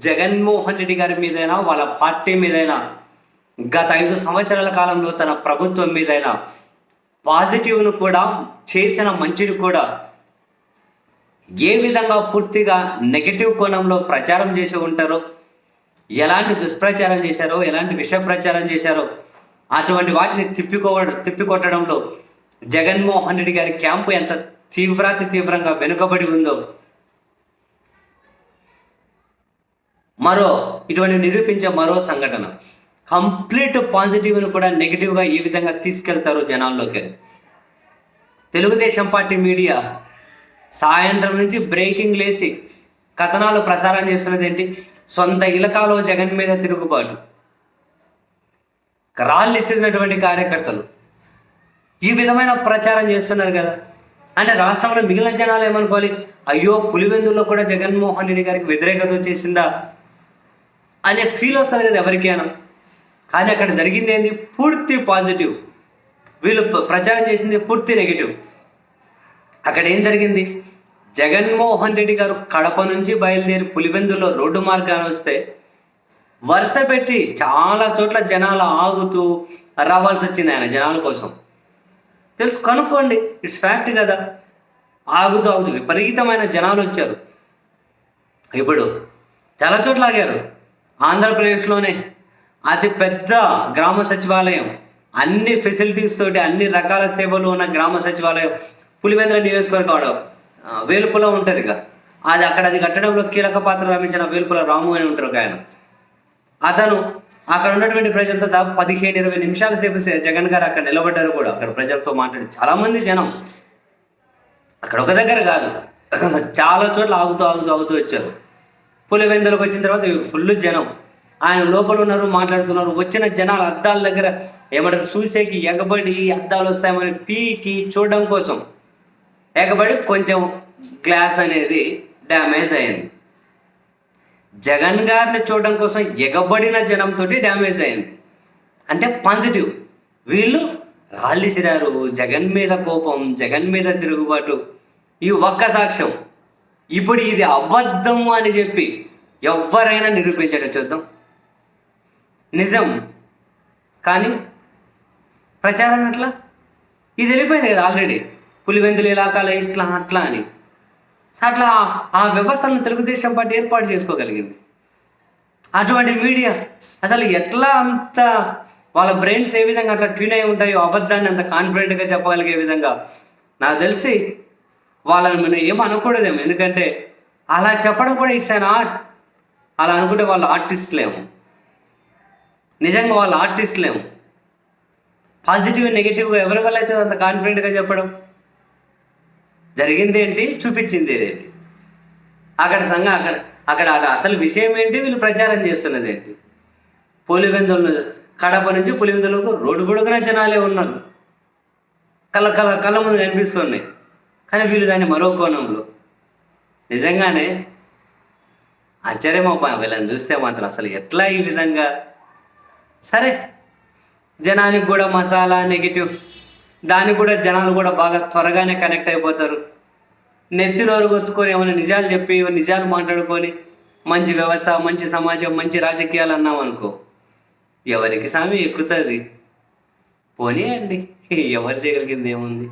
జగన్మోహన్ రెడ్డి గారి మీదైనా వాళ్ళ పార్టీ మీదైనా గత ఐదు సంవత్సరాల కాలంలో తన ప్రభుత్వం మీదైనా పాజిటివ్ను కూడా చేసిన మంచిని కూడా ఏ విధంగా పూర్తిగా నెగటివ్ కోణంలో ప్రచారం చేసి ఉంటారో ఎలాంటి దుష్ప్రచారం చేశారో ఎలాంటి విష ప్రచారం చేశారో అటువంటి వాటిని తిప్పికో తిప్పికొట్టడంలో జగన్మోహన్ రెడ్డి గారి క్యాంపు ఎంత తీవ్రాతి తీవ్రంగా వెనుకబడి ఉందో మరో ఇటువంటి నిరూపించే మరో సంఘటన. కంప్లీట్ పాజిటివ్ను కూడా నెగిటివ్గా ఏ విధంగా తీసుకెళ్తారు జనాల్లోకి. తెలుగుదేశం పార్టీ మీడియా సాయంత్రం నుంచి బ్రేకింగ్ లేసి కథనాలు ప్రసారం చేస్తున్నది ఏంటి? సొంత ఇలకాలో జగన్ మీద తిరుగుబాటు. రాళ్ళిసినటువంటి కార్యకర్తలు. ఈ విధమైన ప్రచారం చేస్తున్నారు కదా. అంటే రాష్ట్రంలో మిగిలిన జనాలు ఏమనుకోవాలి? అయ్యో పులివెందుల్లో కూడా జగన్మోహన్ రెడ్డి గారికి వ్యతిరేకత వచ్చేసిందా? అనే ఫీల్ వస్తుంది కదా ఎవరికైనా కానీ అక్కడ జరిగింది ఏంది? పూర్తి పాజిటివ్ వీళ్ళు ప్ర- ప్రచారం చేసింది పూర్తి నెగిటివ్ అక్కడ ఏం జరిగింది? జగన్మోహన్ రెడ్డి గారు కడప నుంచి బయలుదేరి పులివెందులో రోడ్డు మార్గాన్ని వస్తే వరుస పెట్టి చాలా చోట్ల జనాలు ఆగుతూ రావాల్సి వచ్చింది ఆయన జనాల కోసం. తెలుసు కనుక్కోండి. ఇట్స్ ఫ్యాక్ట్ కదా. ఆగుతూ ఆగుతూ విపరీతమైన జనాలు వచ్చారు. ఇప్పుడు చాలా చోట్ల ఆగారు. ఆంధ్రప్రదేశ్లోనే అతి పెద్ద గ్రామ సచివాలయం. అన్ని ఫెసిలిటీస్ తోటి అన్ని రకాల సేవలు ఉన్న గ్రామ సచివాలయం. పులివెందుల నియోజకవర్గం ఆడ, వేలుపుల ఉంటుంది అది అక్కడ అది కట్టడంలో కీలక పాత్ర వహించిన వేలుపుల రాము అని ఉంటారు ఒక ఆయన. అతను అక్కడ ఉన్నటువంటి ప్రజలతో దాదాపు పదిహేను ఇరవై నిమిషాల సేపు సే- జగన్ గారు అక్కడ నిలబడ్డారు కూడా. అక్కడ ప్రజలతో మాట్లాడి చాలా మంది జనం అక్కడ ఒక దగ్గర కాదు. చాలా చోట్ల ఆగుతూ ఆగుతూ ఆగుతూ వచ్చారు. పులివెందులకు వచ్చిన తర్వాత ఫుల్ జనం. ఆయన లోపల ఉన్నారు మాట్లాడుతున్నారు. వచ్చిన జనాలు అద్దాల దగ్గర ఏమంటారు? చూసేకి ఎగబడి అద్దాలు వస్తాయని పీకి చూడడం కోసం. ఎగబడి కొంచెం గ్లాస్ అనేది డ్యామేజ్ అయింది. జగన్ గారిని చూడడం కోసం ఎగబడిన జనంతో డ్యామేజ్ అయింది. అంటే పాజిటివ్ వీళ్ళు రాళ్ళిసిరారు. జగన్ మీద కోపం జగన్ మీద తిరుగుబాటు. ఈ ఒక్క సాక్ష్యం. ఇప్పుడు ఇది అబద్ధము అని చెప్పి ఎవరైనా నిరూపించడం చూద్దాం. నిజం. కానీ ప్రచారం ఎట్లా? ఇది వెళ్ళిపోయింది కదా ఆల్రెడీ పులివెందుల ఇలాకాలో ఇట్లా అట్లా అని. అట్లా ఆ వ్యవస్థను తెలుగుదేశం పార్టీ ఏర్పాటు చేసుకోగలిగింది. అటువంటి మీడియా అసలు ఎట్లా అంత వాళ్ళ బ్రెయిన్స్ ఏ విధంగా అట్లా ట్యూన్ అయి ఉంటాయో అబద్ధాన్ని అంత కాన్ఫిడెంట్గా చెప్పగలిగే విధంగా నాకు తెలిసి వాళ్ళని మనం ఏం ఎందుకంటే అలా చెప్పడం కూడా ఇట్స్ అన్ ఆర్ట్ అలా అనుకుంటే వాళ్ళు ఆర్టిస్ట్లేము నిజంగా వాళ్ళు ఆర్టిస్ట్లేము పాజిటివ్ నెగిటివ్గా ఎవరి వల్ల అయితే అంత కాన్ఫిడెంట్గా చెప్పడం? జరిగింది ఏంటి? చూపించింది ఏంటి? అక్కడ సంఘ అక్కడ అక్కడ అక్కడ అసలు విషయం ఏంటి? వీళ్ళు ప్రచారం చేస్తున్నది ఏంటి? పులివెందుల కడప నుంచి పులివెందులకు రోడ్డు పొడుగున జనాలే ఉన్నారు. కళ్ళ కళ్ళ కళ్ళ ముందు కనిపిస్తున్నాయి. కానీ వీళ్ళు దాన్ని మరో కోణంలో. నిజంగానే ఆశ్చర్యమప్ప వీళ్ళని చూస్తే మాత్రం అసలు ఎట్లా ఈ విధంగా? సరే జనానికి కూడా మసాలా నెగిటివ్ దానికి కూడా జనాలు కూడా బాగా త్వరగానే కనెక్ట్ అయిపోతారు. నెత్తి నోరు కొత్తుకొని ఏమైనా నిజాలు చెప్పి నిజాలు మాట్లాడుకొని మంచి వ్యవస్థ మంచి సమాజం మంచి రాజకీయాలు అన్నాం అనుకో ఎవరికి సామి ఎక్కుతుంది? పోనీయండి ఎవరు చేయగలిగింది ఏముంది?